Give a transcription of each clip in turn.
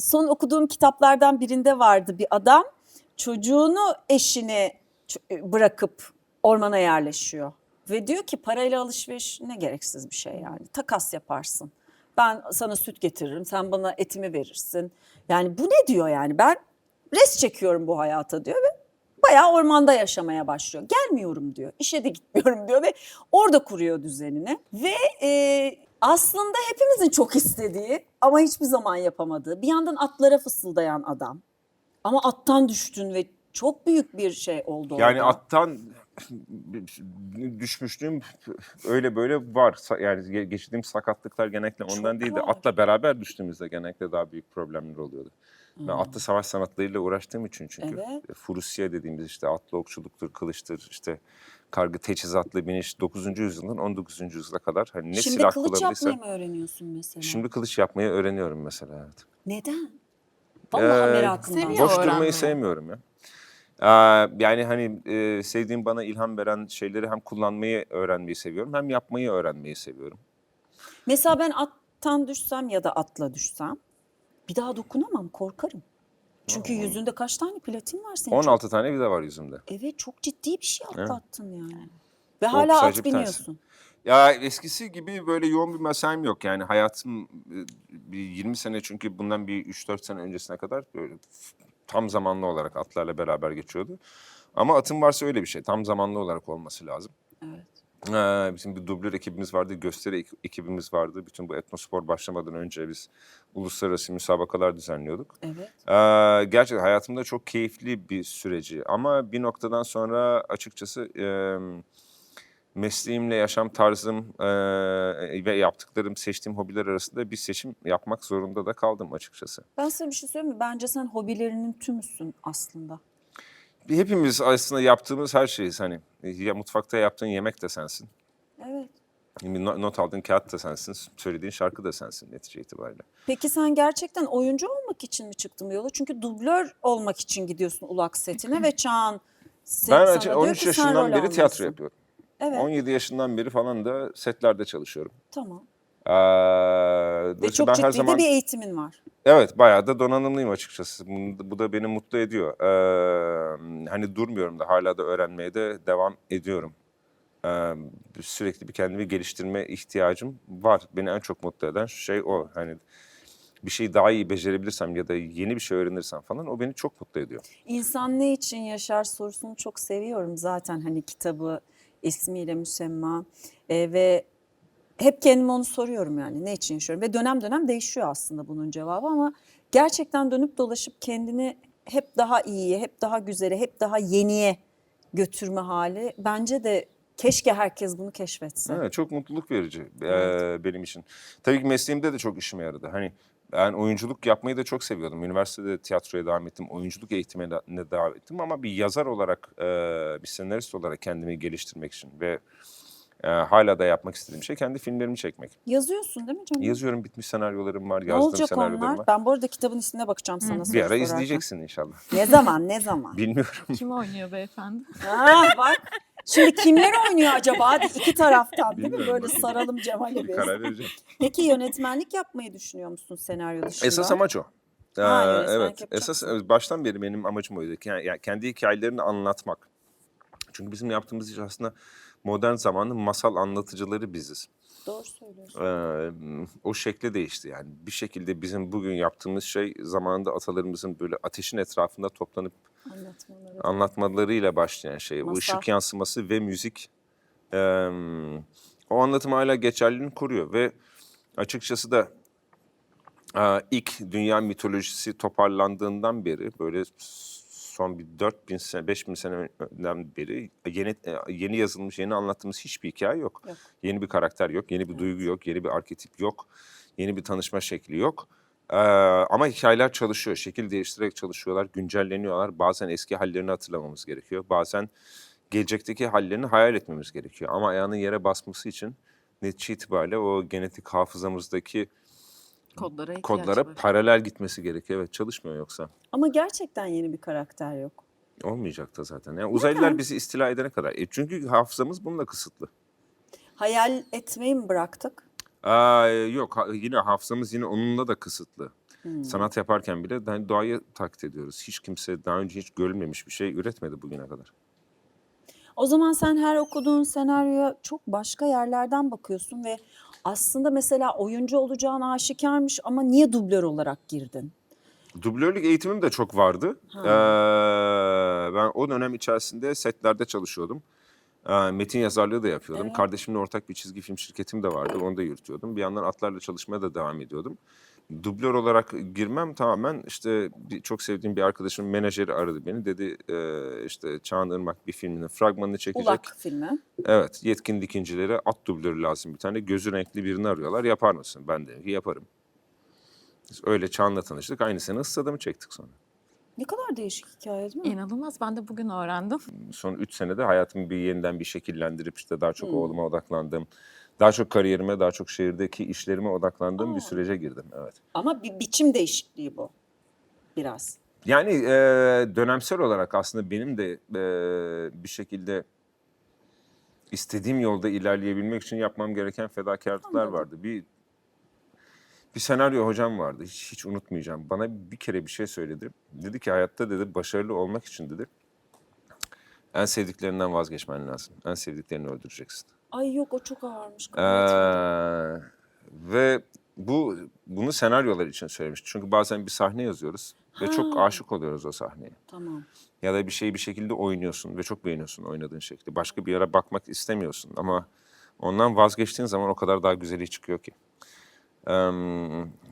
son okuduğum kitaplardan birinde vardı bir adam çocuğunu eşini ç- bırakıp ormana yerleşiyor. Ve diyor ki parayla alışveriş ne gereksiz bir şey yani. Takas yaparsın. Ben sana süt getiririm, sen bana etimi verirsin. Yani bu ne diyor yani? Ben res çekiyorum bu hayata diyor ve bayağı ormanda yaşamaya başlıyor. Gelmiyorum diyor, işe de gitmiyorum diyor ve orada kuruyor düzenini. Ve e, aslında hepimizin çok istediği ama hiçbir zaman yapamadığı bir yandan atlara fısıldayan adam. Ama attan düştün ve çok büyük bir şey oldu Yani orada. attan düşmüşlüğüm öyle böyle var. Yani ge- geçirdiğim sakatlıklar genellikle ondan Çok değil de var. atla beraber düştüğümüzde genellikle daha büyük problemler oluyordu. Ben atlı savaş sanatlarıyla uğraştığım için çünkü Evet. Furusya dediğimiz işte atlı okçuluktur, kılıçtır, işte kargı teçhizatlı biniş 9. yüzyıldan 19. yüzyıla kadar hani ne Şimdi silah kılıç yapmayı mı öğreniyorsun mesela? Şimdi kılıç yapmayı öğreniyorum mesela. Evet. Neden? Vallahi Ee, merakımdan. seviyor. Boş durmayı öğrenmeyi. sevmiyorum ya. Aa, yani hani e, sevdiğim bana ilham veren şeyleri hem kullanmayı öğrenmeyi seviyorum hem yapmayı öğrenmeyi seviyorum. Mesela ben attan düşsem ya da atla düşsem bir daha dokunamam korkarım. Çünkü yüzünde kaç tane platin var senin? Çok- 16 tane vida var yüzümde. Evet çok ciddi bir şey atlattın yani. Ve O hala at tanesi. biniyorsun. Ya eskisi gibi böyle yoğun bir mesaim yok yani hayatım e, bir 20 sene çünkü bundan bir 3-4 sene öncesine kadar böyle tam zamanlı olarak atlarla beraber geçiyordu. Ama atın varsa öyle bir şey tam zamanlı olarak olması lazım. Evet. Ee, bizim bir dublör ekibimiz vardı, gösteri ek- ekibimiz vardı. Bütün bu etnospor başlamadan önce biz uluslararası müsabakalar düzenliyorduk. Evet. Ee, gerçekten hayatımda çok keyifli bir süreci ama bir noktadan sonra açıkçası e, mesleğimle yaşam tarzım e, ve yaptıklarım, seçtiğim hobiler arasında bir seçim yapmak zorunda da kaldım açıkçası. Ben sana bir şey söyleyeyim mi? Bence sen hobilerinin tümüsün aslında. Hepimiz aslında yaptığımız her şeyiz hani ya mutfakta yaptığın yemek de sensin. Evet. Not aldığın kağıt da sensin, söylediğin şarkı da sensin netice itibariyle. Peki sen gerçekten oyuncu olmak için mi çıktın bu yola? Çünkü dublör olmak için gidiyorsun ulak setine ve Çağan Ben sana açık- diyor 13 ki yaşından beri tiyatro almalısın. yapıyorum. Evet 17 yaşından beri falan da setlerde çalışıyorum. tamam. Ee, Ve çok ciddi her zaman de bir eğitimin var. Evet bayağı da donanımlıyım açıkçası. Bu, da beni mutlu ediyor. Ee, hani durmuyorum da hala da öğrenmeye de devam ediyorum. Ee, sürekli bir kendimi geliştirme ihtiyacım var. Beni en çok mutlu eden şey o. Hani bir şeyi daha iyi becerebilirsem ya da yeni bir şey öğrenirsem falan o beni çok mutlu ediyor. İnsan ne için yaşar sorusunu çok seviyorum zaten hani kitabı ismiyle müsemma Ee, ve hep kendime onu soruyorum yani ne için yaşıyorum ve dönem dönem değişiyor aslında bunun cevabı ama gerçekten dönüp dolaşıp kendini hep daha iyiye, hep daha güzele, hep daha yeniye götürme hali bence de keşke herkes bunu keşfetse. Evet, çok mutluluk verici Evet. benim için. Tabii ki mesleğimde de çok işime yaradı. Hani ben oyunculuk yapmayı da çok seviyordum. Üniversitede tiyatroya devam ettim, oyunculuk eğitimine de- ne devam ettim. Ama bir yazar olarak, eee, bir senarist olarak kendimi geliştirmek için ve eee, hala da yapmak istediğim şey kendi filmlerimi çekmek. Yazıyorsun değil mi canım? Yazıyorum, bitmiş senaryolarım var, Ne yazdığım olacak senaryolarım onlar? var. Ben bu arada kitabın ismine bakacağım sana soru Bir ara sorarken. izleyeceksin inşallah. Ne zaman, ne zaman? Bilmiyorum. Kim oynuyor beyefendi? Ha bak. Şimdi kimler oynuyor acaba? Hadi iki taraftan değil mi? Bilmiyorum, Böyle saralım Cemal'e bir. Karar vereceğim. Peki yönetmenlik yapmayı düşünüyor musun senaryo dışında? Esas amaç o. Ee, yönetmenlik evet. yapacaksın. Esas evet, baştan beri benim amacım oydu. Yani, yani kendi hikayelerini anlatmak. Çünkü bizim yaptığımız iş aslında modern zamanın masal anlatıcıları biziz. Doğru söylüyorsun. Ee, o şekli değişti yani. Bir şekilde bizim bugün yaptığımız şey zamanında atalarımızın böyle ateşin etrafında toplanıp Anlatmaları. anlatmalarıyla başlayan şey. Bu Masal. ışık yansıması ve müzik eee, o anlatım hala geçerliliğini koruyor ve açıkçası da ilk dünya mitolojisi toparlandığından beri böyle son bir 4000 sene, 5000 seneden beri yeni e, yeni yazılmış, yeni anlattığımız hiçbir hikaye yok. Yok. Yeni bir karakter yok, yeni bir duygu yok, yeni bir arketip yok, yeni bir tanışma şekli yok. Ee, ama hikayeler çalışıyor, şekil değiştirerek çalışıyorlar, güncelleniyorlar. Bazen eski hallerini hatırlamamız gerekiyor. Bazen gelecekteki hallerini hayal etmemiz gerekiyor. Ama ayağının yere basması için netice itibariyle o genetik hafızamızdaki Kodlara kodlara var. paralel gitmesi gerekiyor. Evet çalışmıyor yoksa. Ama gerçekten yeni bir karakter yok. Olmayacak da zaten. Yani uzaylılar bizi istila edene kadar. E çünkü hafızamız bununla kısıtlı. Hayal etmeyi mi bıraktık? Aa, yok ha- yine hafızamız yine onunla da kısıtlı. Sanat yaparken bile hani doğayı taklit ediyoruz. Hiç kimse daha önce hiç görülmemiş bir şey üretmedi bugüne kadar. O zaman sen her okuduğun senaryoya çok başka yerlerden bakıyorsun ve aslında mesela oyuncu olacağın aşikarmış ama niye dublör olarak girdin? Dublörlük eğitimim de çok vardı. Ha. Ee, ben o dönem içerisinde setlerde çalışıyordum. Ee, metin yazarlığı da yapıyordum. Evet. Kardeşimle ortak bir çizgi film şirketim de vardı. Onu da yürütüyordum. Bir yandan atlarla çalışmaya da devam ediyordum. Dublör olarak girmem tamamen işte bir, çok sevdiğim bir arkadaşım menajeri aradı beni. Dedi e, işte Çağan Irmak bir filminin fragmanını çekecek. Ulak filmi. Evet yetkin dikincilere at dublörü lazım bir tane. Gözü renkli birini arıyorlar. Yapar mısın? Ben ki yaparım. Biz öyle Çağan'la tanıştık. Aynı sene ıssadımı çektik sonra. Ne kadar değişik hikaye değil mi? İnanılmaz. Ben de bugün öğrendim. Son üç senede hayatımı bir yeniden bir şekillendirip işte daha çok oğluma odaklandım. Daha çok kariyerime, daha çok şehirdeki işlerime odaklandığım bir Aa. sürece girdim. Evet. Ama bir biçim değişikliği bu. Biraz. Yani e, dönemsel olarak aslında benim de e, bir şekilde istediğim yolda ilerleyebilmek için yapmam gereken fedakarlıklar Anladım. vardı. Bir bir senaryo hocam vardı. Hiç, hiç unutmayacağım. Bana bir kere bir şey söyledi. Dedi ki hayatta dedi başarılı olmak için dedi en sevdiklerinden vazgeçmen lazım. En sevdiklerini öldüreceksin. Ay yok o çok ağırmış. Ee, ve bu bunu senaryolar için söylemiş. Çünkü bazen bir sahne yazıyoruz ve çok aşık oluyoruz o sahneye. Tamam. Ya da bir şeyi bir şekilde oynuyorsun ve çok beğeniyorsun oynadığın şekli. Başka bir yere bakmak istemiyorsun ama ondan vazgeçtiğin zaman o kadar daha güzeli çıkıyor ki.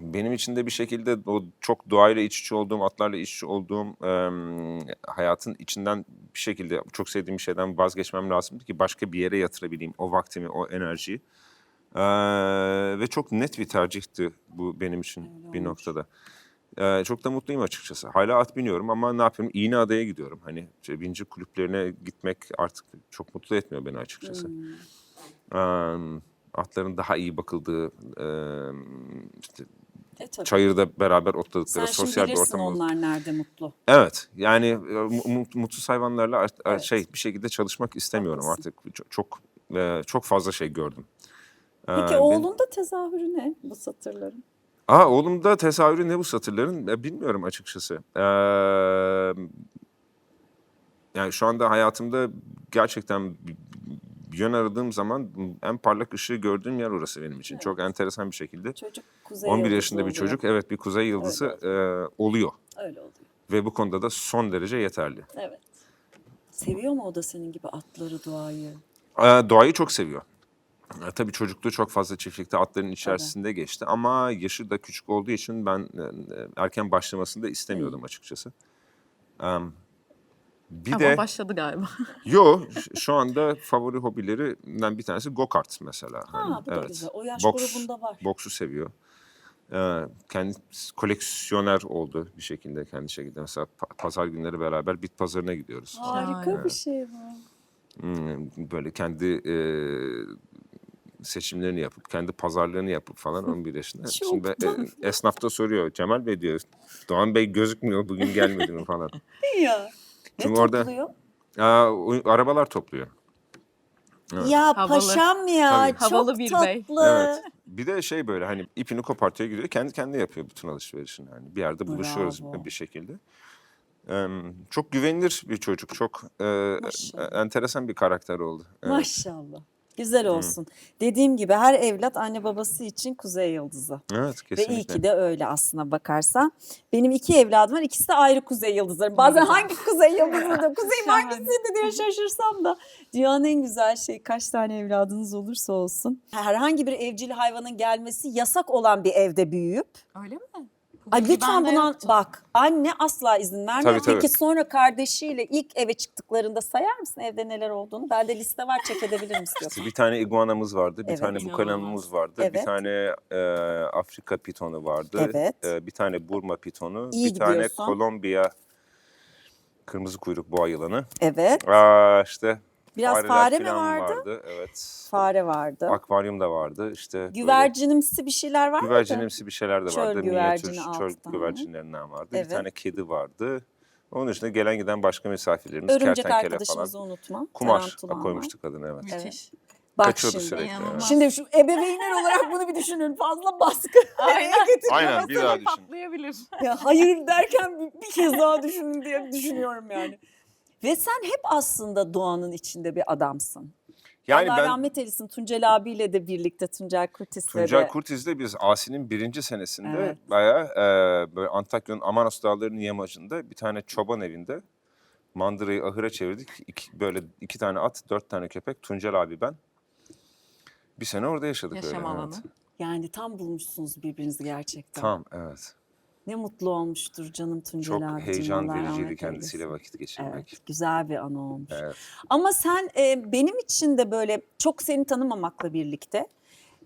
Benim için de bir şekilde o çok doğayla iç içe olduğum, atlarla iç içe olduğum hayatın içinden bir şekilde çok sevdiğim bir şeyden vazgeçmem lazımdı ki başka bir yere yatırabileyim o vaktimi, o enerjiyi. Ve çok net bir tercihti bu benim için Öyle bir olmuş. noktada. Ee, çok da mutluyum açıkçası. Hala at biniyorum ama ne yapıyorum? İğneada'ya gidiyorum. Hani işte binci kulüplerine gitmek artık çok mutlu etmiyor beni açıkçası. Hmm. Ee, atların daha iyi bakıldığı, e, işte E tabii. çayırda beraber Sen otladıkları şimdi sosyal bir ortam oldu. onlar nerede mutlu. Evet, yani e, mu- mu- mutsuz hayvanlarla Evet. şey bir şekilde çalışmak istemiyorum Haklısın. artık. Çok çok, e, çok fazla şey gördüm. Ee, Peki ben- oğlun da tezahürü ne bu satırların? Aa oğlumda tesavürü ne bu satırların? E, bilmiyorum açıkçası. Ee, yani şu anda hayatımda gerçekten yön aradığım zaman en parlak ışığı gördüğüm yer orası benim için. Çok enteresan bir şekilde. Çocuk kuzey 11 yıldızı yaşında bir oluyor. çocuk evet bir kuzey yıldızı e, oluyor. Öyle oluyor. Ve bu konuda da son derece yeterli. Evet. Seviyor mu o da senin gibi atları, doğayı? Ee, doğayı çok seviyor. Ee, tabii çocukluğu çok fazla çiftlikte atların içerisinde geçti ama yaşı da küçük olduğu için ben e, e, erken başlamasını da istemiyordum açıkçası. Ee, bir Ama de başladı galiba. yo şu anda favori hobilerinden bir tanesi go-kart mesela. Ha Hani, bu da evet. güzel. O yaş Boks, grubunda var. boksu seviyor. Ee, kendi koleksiyoner oldu bir şekilde kendi şekilde. Mesela pa- pazar günleri beraber bit pazarına gidiyoruz. Harika bir şey bu. Hmm, böyle kendi e, seçimlerini yapıp kendi pazarlarını yapıp falan 11 yaşında. Çok Şimdi e, tatlı. esnaf da soruyor Cemal Bey diyor Doğan Bey gözükmüyor bugün gelmedi mi falan. Ya. Ne Çünkü orada- topluyor? Aa, arabalar topluyor. Evet. Ya Havalı. paşam ya. Tabii. Çok Havalı bir tatlı. bey. Evet. Bir de şey böyle hani ipini kopartıyor gidiyor kendi kendine yapıyor bütün alışverişini. Yani bir yerde buluşuyoruz Bravo. bir şekilde. Ee, çok güvenilir bir çocuk. Çok e, Maşallah. enteresan bir karakter oldu. Evet. Maşallah. Güzel olsun. Dediğim gibi her evlat anne babası için kuzey yıldızı. Evet Ve kesinlikle. iyi ki de öyle aslına bakarsan. Benim iki evladım var. ikisi de ayrı kuzey yıldızları. Bazen hangi kuzey yıldızı kuzeyim Şahane. hangisiydi diye şaşırsam da. Dünyanın en güzel şeyi kaç tane evladınız olursa olsun. Herhangi bir evcil hayvanın gelmesi yasak olan bir evde büyüyüp. Öyle mi? Ay lütfen buna yoktu. bak. Anne asla izin vermiyor. Tabii, tabii. Peki sonra kardeşiyle ilk eve çıktıklarında sayar mısın evde neler olduğunu? Bende liste var çek edebilirim istiyorsan. İşte bir tane iguanamız vardı, bir Evet. tane bukalamız vardı, bir Evet. tane e, Afrika pitonu vardı, Evet. e, bir tane Burma pitonu, İyi bir tane gidiyorsun. Kolombiya kırmızı kuyruk boğa yılanı. Evet. Aa, işte Biraz fareler fare mi falan vardı? Evet. Fare vardı. Akvaryum da vardı. İşte böyle Güvercinimsi bir şeyler var mıydı? güvercinimsi bir şeyler de Çöl vardı. güvercini Minyatür altı çöl tane. güvercinlerinden vardı. Evet. Bir tane kedi vardı. Onun dışında gelen giden başka misafirlerimiz, Örümcek kertenkele arkadaşımızı falan. unutma. Kumar Tarantulan var. koymuştuk adını evet. Müthiş. Bak Kaçıyordu şimdi. sürekli. İnanılmaz. evet. Şimdi şu ebeveynler olarak bunu bir düşünün. Fazla baskı Aynen. Aynen bir daha düşün. Patlayabilir. Ya hayır derken bir, bir kez daha düşünün diye düşünüyorum yani. Ve sen hep aslında doğanın içinde bir adamsın. Yani Allah ben rahmet eylesin Tuncel abiyle de birlikte Tuncel Kurtis'le Tuncay de. Kurtiz'de biz Asi'nin birinci senesinde Evet. bayağı e, böyle Antakya'nın Amanos Dağları'nın yamacında bir tane çoban evinde mandırayı ahıra çevirdik. İki, böyle iki tane at, dört tane köpek, Tuncel abi ben. Bir sene orada yaşadık Yaşam öyle. alanı. Evet. Yani tam bulmuşsunuz birbirinizi gerçekten. Tam evet. Ne mutlu olmuştur canım Tuncel Çok abicim. heyecan Allah vericiydi rahmet kendisiyle eylesin. vakit geçirmek. Evet, güzel bir anı olmuş. Evet. Ama sen e, benim için de böyle çok seni tanımamakla birlikte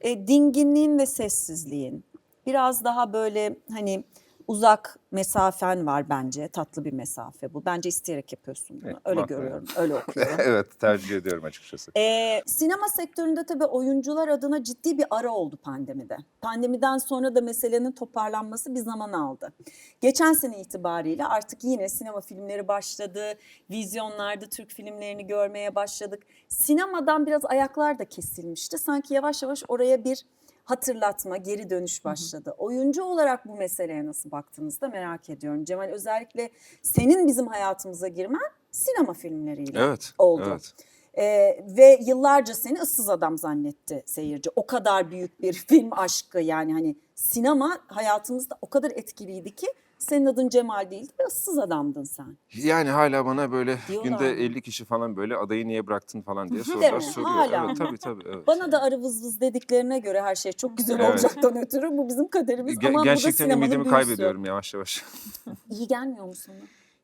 e, dinginliğin ve sessizliğin biraz daha böyle hani uzak mesafen var bence. Tatlı bir mesafe bu. Bence isteyerek yapıyorsun bunu. Evet, Öyle görüyorum, öyle okuyorum. evet tercih ediyorum açıkçası. Ee, sinema sektöründe tabii oyuncular adına ciddi bir ara oldu pandemide. Pandemiden sonra da meselenin toparlanması bir zaman aldı. Geçen sene itibariyle artık yine sinema filmleri başladı. Vizyonlarda Türk filmlerini görmeye başladık. Sinemadan biraz ayaklar da kesilmişti. Sanki yavaş yavaş oraya bir hatırlatma, geri dönüş başladı. Oyuncu olarak bu meseleye nasıl baktığınızda merak ediyorum. Cemal özellikle senin bizim hayatımıza girmen sinema filmleriyle Evet. oldu. Evet. Ee, ve yıllarca seni ıssız adam zannetti seyirci. O kadar büyük bir film aşkı yani hani sinema hayatımızda o kadar etkiliydi ki senin adın Cemal değildi ve ıssız adamdın sen. Yani hala bana böyle Diyorlar günde mı? 50 kişi falan böyle adayı niye bıraktın falan diye Değil sorular mi? soruyor. Hala Evet tabii tabii. Evet. Bana da arı vız vız dediklerine göre her şey çok güzel Evet. olacaktan ötürü bu bizim kaderimiz. Ge- Ama bu da gerçekten sinemanın ümidimi büyüsü. kaybediyorum yavaş yavaş. İyi gelmiyor mu sana?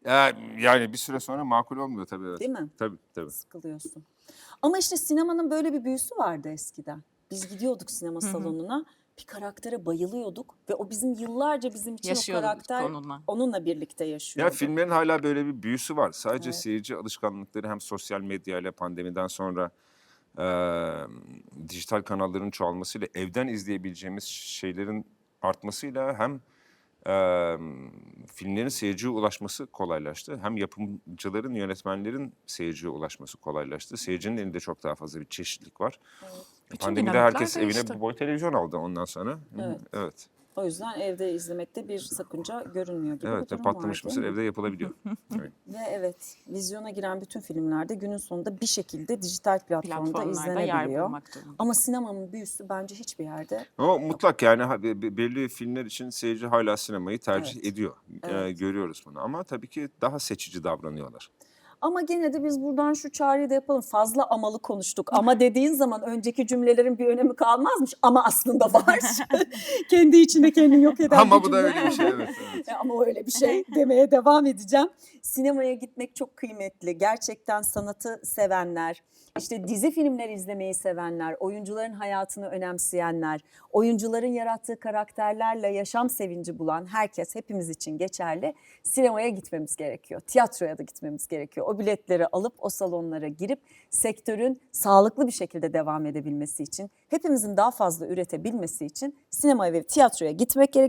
Ya, yani bir süre sonra makul olmuyor tabii. Evet. Değil mi? Tabii tabii. Sıkılıyorsun. Ama işte sinemanın böyle bir büyüsü vardı eskiden. Biz gidiyorduk sinema Hı hı. salonuna. Bir karaktere bayılıyorduk ve o bizim yıllarca bizim için o Yaşıyorduk karakter konunla. onunla birlikte Ya yaşıyordu. filmlerin hala böyle bir büyüsü var. Sadece Evet. seyirci alışkanlıkları hem sosyal medya ile pandemiden sonra e, dijital kanalların çoğalmasıyla evden izleyebileceğimiz şeylerin artmasıyla hem e, filmlerin seyirciye ulaşması kolaylaştı. Hem yapımcıların, yönetmenlerin seyirciye ulaşması kolaylaştı. Seyircinin elinde çok daha fazla bir çeşitlilik var. Bütün Pandemide dinamikler herkes değişti. evine bir boy televizyon aldı ondan sonra. Evet. Evet. O yüzden evde izlemekte bir sakınca görünmüyor gibi bir Evet, durum patlamış var, mısır evde yapılabiliyor. Evet. Ve evet vizyona giren bütün filmlerde günün sonunda bir şekilde dijital platformda Platformlarda yer izlenebiliyor. bulmak durumunda. Ama sinemanın büyüsü bence hiçbir yerde Ama mutlak yani ha- be- be- belli filmler için seyirci hala sinemayı tercih Evet. ediyor. Ee, Evet. görüyoruz bunu ama tabii ki daha seçici davranıyorlar. Ama gene de biz buradan şu çağrıyı da yapalım. Fazla amalı konuştuk. Ama dediğin zaman önceki cümlelerin bir önemi kalmazmış. Ama aslında var. Kendi içinde kendini yok eden ama bu da öyle bir şey evet. evet. Ya Ama öyle bir şey demeye devam edeceğim. Sinemaya gitmek çok kıymetli. Gerçekten sanatı sevenler, işte dizi filmler izlemeyi sevenler, oyuncuların hayatını önemseyenler, oyuncuların yarattığı karakterlerle yaşam sevinci bulan herkes hepimiz için geçerli. Sinemaya gitmemiz gerekiyor. Tiyatroya da gitmemiz gerekiyor. Biletleri alıp o salonlara girip sektörün sağlıklı bir şekilde devam edebilmesi için, hepimizin daha fazla üretebilmesi için sinemaya ve tiyatroya gitmek gerekiyor.